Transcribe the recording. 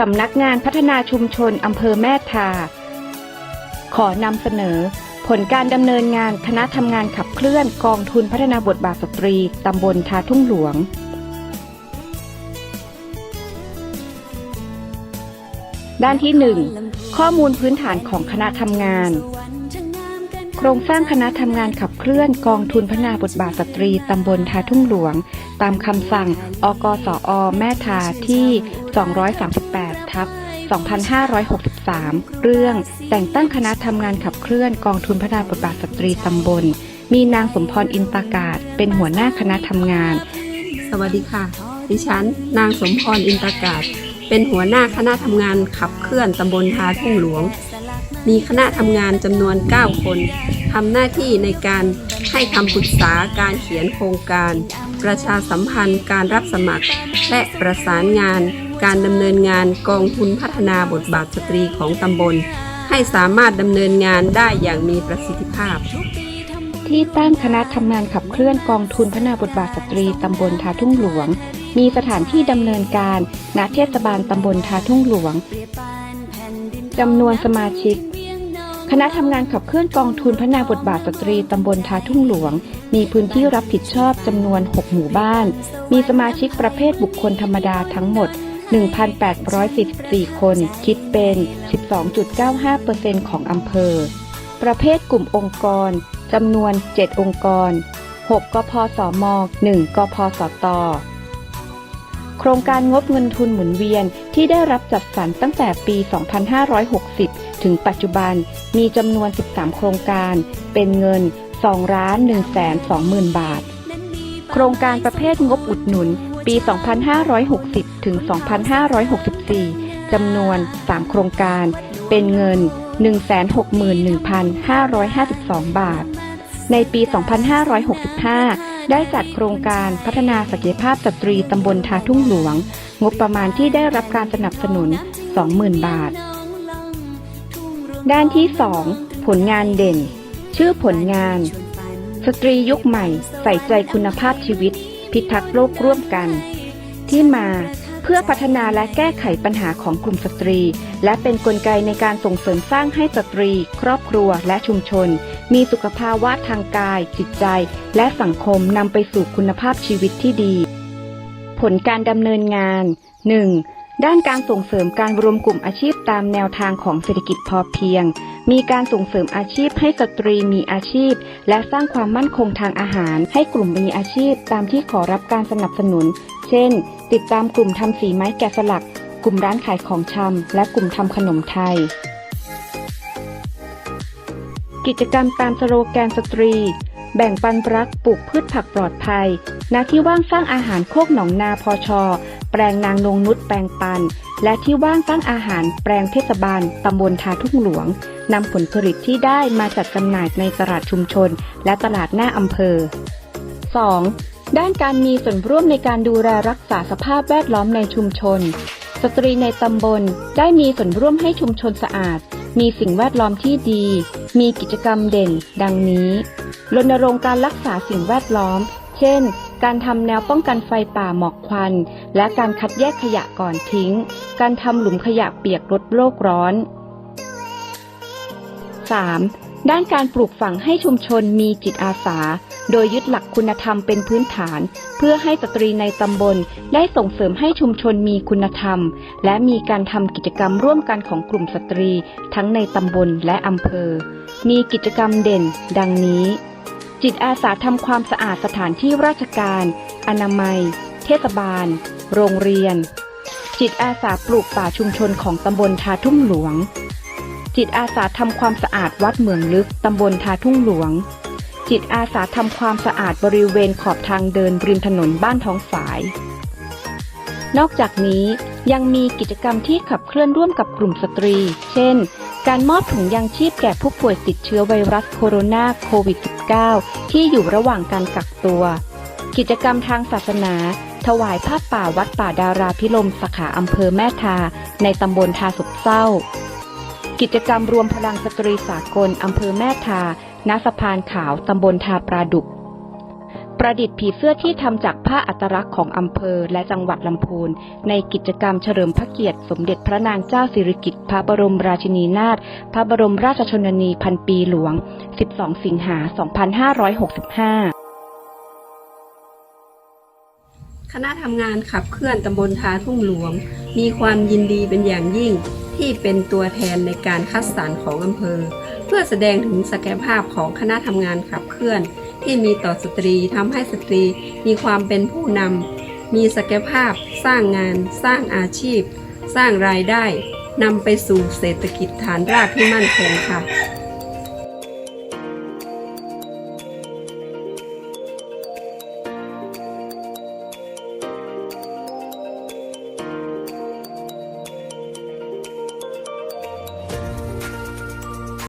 สำนักงานพัฒนาชุมชนอำเภอแม่ทา ขอนำเสนอ ผลการดำเนินงานคณะทำงานขับเคลื่อนกองทุนพัฒนาบทบาทสตรีตำบลทาทุ่งหลวง ด้านที่ 1 ข้อมูลพื้นฐานของคณะทำงาน โครงสร้างคณะทำงานขับเคลื่อนกองทุนพัฒนาบทบาทสตรีตำบลทาทุ่งหลวง ตามคำสั่ง อกสอ แม่ทาที่ 238ทับ 2563 เรื่องแต่งตั้งคณะทำงานขับเคลื่อนกองทุนพัฒนาบทบาทสตรีตำบล มีนางสมพรอินตากาศ เป็นหัวหน้าคณะทำงาน สวัสดีค่ะ ดิฉัน นางสมพรอินตากาศ เป็นหัวหน้าคณะทำงานขับเคลื่อนตำบลทาทุ่งหลวง มีคณะทำงานจำนวน 9 คนทำหน้าที่ในการให้คำปรึกษาการเขียนโครงการ ประชาสัมพันธ์การรับสมัคร และประสานงาน การดำเนินงานกองทุนพัฒนาบทบาทสตรีของตำบล ให้สามารถดำเนินงานได้อย่างมีประสิทธิภาพ ที่ตั้งคณะทำงานขับเคลื่อนกองทุนพัฒนาบทบาทสตรีตำบลทาทุ่งหลวง มีสถานที่ดำเนินการณเทศบาลตำบลทาทุ่งหลวงจำนวนสมาชิก คณะทำงานขับเคลื่อนกองทุนพัฒนาบทบาทสตรีตำบลทาทุ่งหลวง มีพื้นที่รับผิดชอบจำนวน 6 หมู่บ้าน มีสมาชิกประเภทบุคคลธรรมดาทั้งหมด 1,844 คน คิดเป็น 12.95%ของอำเภอ ประเภทกลุ่มองค์กร จำนวน 7 องค์กร 6 กพสม 1 กพสต โครงการงบเงินทุนหมุนเวียนที่ได้รับจัดสรรตั้งแต่ปี 2560 ถึงปัจจุบันมีจำนวน 13 โครงการ เป็นเงิน2ล้าน1 2 0 0 0 0 บาท โครงการประเภทงบอุดหนุน ปี 2560 ถึง 2564 จำนวน 3 โครงการ เป็นเงิน 161,552 บาท ในปี 2565 ได้จัดโครงการพัฒนาศักยภาพสตรีตำบลทาทุ่งหลวง งบประมาณที่ได้รับการสนับสนุน 20,000 บาท ด้านที่ 2 ผลงานเด่น ชื่อผลงาน สตรียุคใหม่ ใส่ใจคุณภาพชีวิต พิทักษ์โลกร่วมกัน ที่มาเพื่อพัฒนาและแก้ไขปัญหาของกลุ่มสตรี และเป็นนกลไกในการส่งเสริมสร้างให้สตรี ครอบครัวและชุมชน มีสุขภาวะทางกาย จิตใจ และสังคมนำไปสู่คุณภาพชีวิตที่ดี ผลการดำเนินงาน 1. ด้านการส่งเสริมการรวมกลุ่มอาชีพตามแนวทางของเศรษฐกิจพอเพียง มีการส่งเสริมอาชีพให้สตรีมีอาชีพ และสร้างความมั่นคงทางอาหาร ให้กลุ่มมีอาชีพตามที่ขอรับการสนับสนุน เช่น ติดตามกลุ่มทำสีไม้แกะสลัก กลุ่มร้านขายของชำและกลุ่มทำขนมไทย กิจกรรมตามสโลแกนสตรี แบ่งปันรักปลูกพืชผักปลอดภัยณที่ว่างสร้างอาหารโคกหนองนาพอชอ ปลงนางนงนุชแปลงปัน และที่ว่างสร้างอาหารแปลงเทศบาลตำบลทาทุ่งหลวงนำผลผลิตที่ได้มาจัดจำหน่ายในตลาดชุมชน และตลาดหน้าอำเภอ 2. ด้านการมีส่วนร่วมในการดูแลรักษาสภาพแวดล้อมในชุมชน สตรีในตำบลได้มีส่วนร่วมให้ชุมชนสะอาด มีสิ่งแวดล้อมที่ดี มีกิจกรรมเด่น ดังนี้รณรงค์การรักษาสิ่งแวดล้อม เช่น การทำแนวป้องกันไฟป่าหมอกควัน และการคัดแยกขยะก่อนทิ้ง การทำหลุมขยะเปียกลดโลกร้อน 3. ด้านการปลูกฝังให้ชุมชนมีจิตอาสา โดยยึดหลักคุณธรรมเป็นพื้นฐาน เพื่อให้สตรีในตำบลได้ส่งเสริมให้ชุมชนมีคุณธรรม และมีการทำกิจกรรมร่วมกันของกลุ่มสตรี ทั้งในตำบลและอำเภอ มีกิจกรรมเด่น ดังนี้ จิตอาสาทำความสะอาดสถานที่ราชการ อนามัย เทศบาล โรงเรียน จิตอาสาปลูกป่าชุมชนของตำบลทาทุ่งหลวง จิตอาสาทำความสะอาดวัดเหมืองลึกตำบลทาทุ่งหลวง จิตอาสาทำความสะอาดบริเวณขอบทางเดินริมถนนบ้านท้องฝาย นอกจากนี้ยังมีกิจกรรมที่ขับเคลื่อนร่วมกับกลุ่มสตรี เช่น การมอบถุงยางชีพแก่ผู้ป่วยติดเชื้อไวรัสโคโรนาโควิด -19 ที่อยู่ระหว่างการกักตัว กิจกรรมทางศาสนา ถวายผ้าป่าวัดป่าดาราพิลมสาขาอำเภอแม่ทา ในตำบลทาสุกเศร้า กิจกรรมรวมพลังสตรีสากลอำเภอแม่ทาณสะพานขาวตำบลทาปราดุก ประดิษฐ์ผีเสื้อที่ทำจากผ้าอัตลักษณ์ของอำเภอและจังหวัดลำพูน ในกิจกรรมเฉลิมพระเกียรติ สมเด็จพระนางเจ้าสิริกิติ์พระบรมราชินีนาถพระบรมราชชนนีพันปีหลวง 12 สิงหา 2565คณะทำงานขับเคลื่อนตำบลทาทุ่งหลวง มีความยินดีเป็นอย่างยิ่งที่เป็นตัวแทนในการคัดสรรของอำเภอ เพื่อแสดงถึงศักยภาพของคณะทำงานขับเคลื่อน ที่มีต่อสตรีทำให้สตรีมีความเป็นผู้นำมีศักยภาพ สร้างงาน สร้างอาชีพ สร้างรายได้นำไปสู่เศรษฐกิจฐานรากที่มั่นคงค่ะ